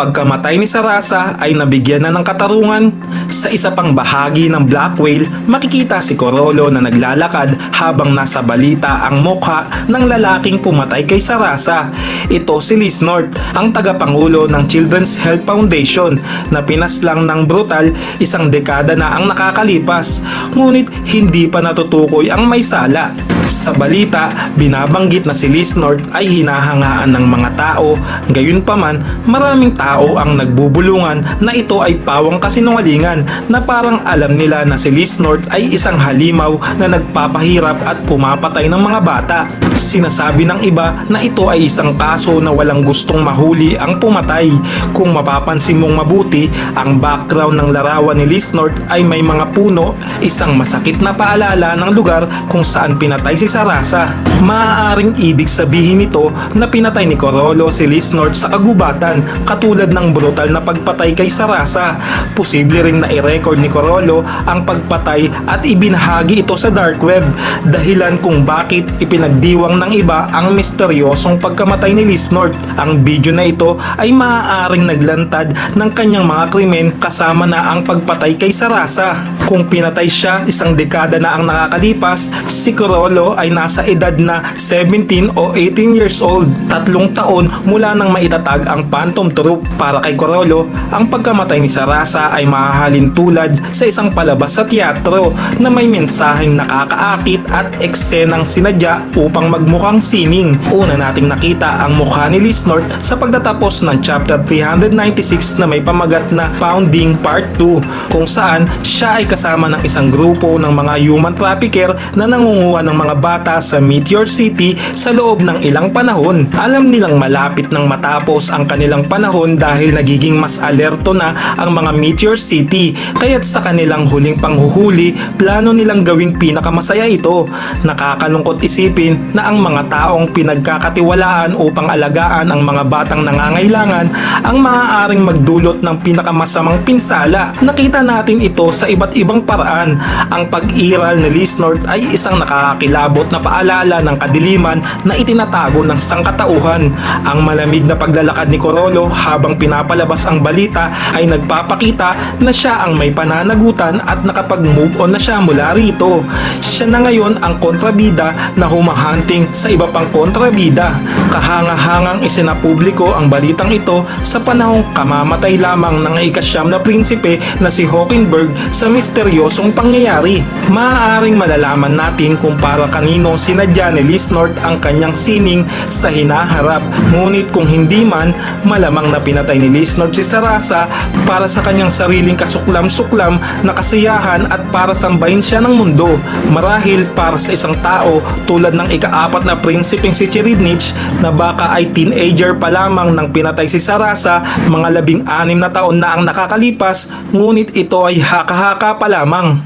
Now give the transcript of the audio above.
pagkamatay ni Sarasa ay nabigyan na ng katarungan. Sa isa pang bahagi ng Black Whale, makikita si Corolo na naglalakad habang nasa balita ang mukha ng lalaking pumatay kay Sarasa. Ito si Liz North, ang tagapangulo ng Children's Health Foundation na pinaslang ng brutal isang dekada na ang nakakalipas. Ngunit hindi pa natutukoy ang may sala. Sa balita, binabanggit na si Liz North ay hinahangaan ng mga tao. Gayunpaman, maraming tao ang nagbubulungan na ito ay pawang kasinungalingan na parang alam nila na si Liz North ay isang halimaw na nagpapahirap at pumapatay ng mga bata. Sinasabi ng iba na ito ay isang kaso na walang gustong mahuli ang pumatay. Kung mapapansin mong mabuti, ang background ng larawan ni Liz North ay may mga puno, isang masakit na paalala ng lugar kung saan pinatay si Sarasa. Maaaring ibig sabihin nito na pinatay ni Corolo si Liz North sa kagubatan katulad ng brutal na pagpatay kay Sarasa. Posible rin na i-record ni Corolo ang pagpatay at ibinahagi ito sa dark web dahilan kung bakit ipinagdiwang ng iba ang misteryosong pagkamatay ni Liz North. Ang video na ito ay maaaring naglantad ng kanyang mga krimen kasama na ang pagpatay kay Sarasa. Kung pinatay siya isang dekada na ang nakakalipas, si Corolo ay nasa edad na 17 o 18 years old. Tatlong taon mula nang maitatag ang Phantom Troop. Para kay Corolo, ang pagkamatay ni Sarasa ay mahahalin tulad sa isang palabas sa teatro na may mensaheng nakakaakit at eksenang sinadya upang magmukhang sining. Una nating nakita ang mukha ni Liz North sa pagtatapos ng chapter 396 na may pamagat na Founding Part 2 kung saan siya ay kasama ng isang grupo ng mga human trafficker na nangunguha ng mga bata sa Meteor City sa loob ng ilang panahon. Alam nilang malapit nang matapos ang kanilang panahon dahil nagiging mas alerto na ang mga Meteor City kaya't sa kanilang huling panghuhuli plano nilang gawing pinakamasaya ito. Nakakalungkot isipin na ang mga taong pinagkakatiwalaan upang alagaan ang mga batang nangangailangan ang maaaring magdulot ng pinakamasamang pinsala. Nakita natin ito sa iba't ibang paraan. Ang pag-iral ni Liz North ay isang nakakakilabot na paalala ng kadiliman na itinatago ng sangkatauhan. Ang malamig na paglalakad ni Corolo habang pinapalabas ang balita ay nagpapakita na siya ang may pananagutan at nakapag-move on na siya mula rito. Siya na ngayon ang kontrabida na humahunting sa iba pang kontrabida. Kahanga-hangang isinapubliko ang balitang ito sa panahong kamamatay lamang ng ikasyam na prinsipe na si Hockenberg sa misteryosong pangyayari. Maaaring malalaman natin kung para kanino sinadya ni Liz North ang kanyang sining sa hinaharap. Ngunit kung hindi man, malamang na pinatay ni Liz North si Sarasa para sa kanyang sariling kasuklam-suklam na kasiyahan at para sambahin siya ng mundo. Marahil para sa isang tao tulad ng ikaapat na prinsipeng si Chiridnich na baka ay teenager pa lamang nang pinatay si Sarasa, mga labing anim na taon na ang nakakalipas, ngunit ito ay haka-haka pa lamang.